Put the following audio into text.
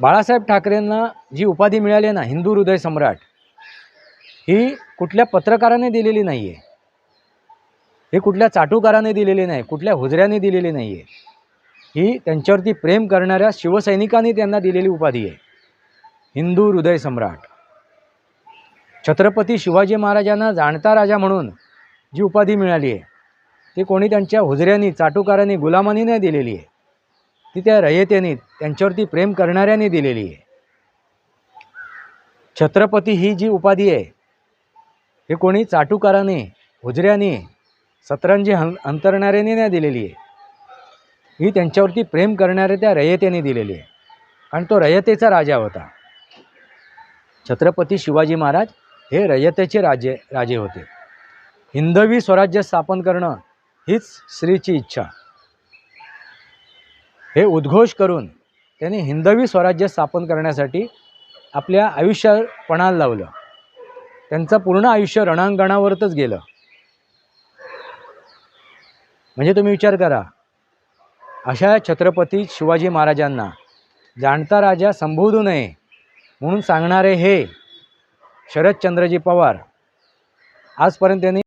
बाळासाहेब ठाकरेंना जी उपाधी मिळाली आहे ना हिंदू हृदय सम्राट ही कुठल्या पत्रकाराने दिलेली नाही आहे हे कुठल्या चाटुकाराने दिलेली नाही कुठल्या हुजऱ्याने दिलेली नाही आहे ही त्यांच्यावरती प्रेम करणाऱ्या शिवसैनिकांनी त्यांना दिलेली उपाधी आहे. हिंदू हृदय सम्राट. छत्रपती शिवाजी महाराजांना जाणता राजा म्हणून जी उपाधी मिळाली आहे ती कोणी त्यांच्या हुजऱ्यांनी चाटुकारांनी गुलामांनी नाही दिलेली आहे. ती त्या रयतेने त्यांच्यावरती प्रेम करणाऱ्यांनी दिलेली आहे. छत्रपती ही जी उपाधी आहे हे कोणी चाटुकाराने हुजऱ्याने सतरंजी हं अंतरणाऱ्याने नाही दिलेली आहे. ही त्यांच्यावरती प्रेम करणाऱ्या त्या रयतेने दिलेली आहे. कारण तो रयतेचा राजा होता. छत्रपती शिवाजी महाराज हे रयतेचे राजे राजे होते. हिंदवी स्वराज्य स्थापन करणं हीच श्रीची इच्छा. हे उद्घोष करून त्यांनी हिंदवी स्वराज्य स्थापन करण्यासाठी आपल्या आयुष्य पणाला लावलं. त्यांचं पूर्ण आयुष्य रणांगणावरच गेलं. म्हणजे तुम्ही विचार करा अशा छत्रपती शिवाजी महाराजांना जाणता राजा संबोधू नये म्हणून सांगणारे हे शरदचंद्रजी पवार आजपर्यंत त्यांनी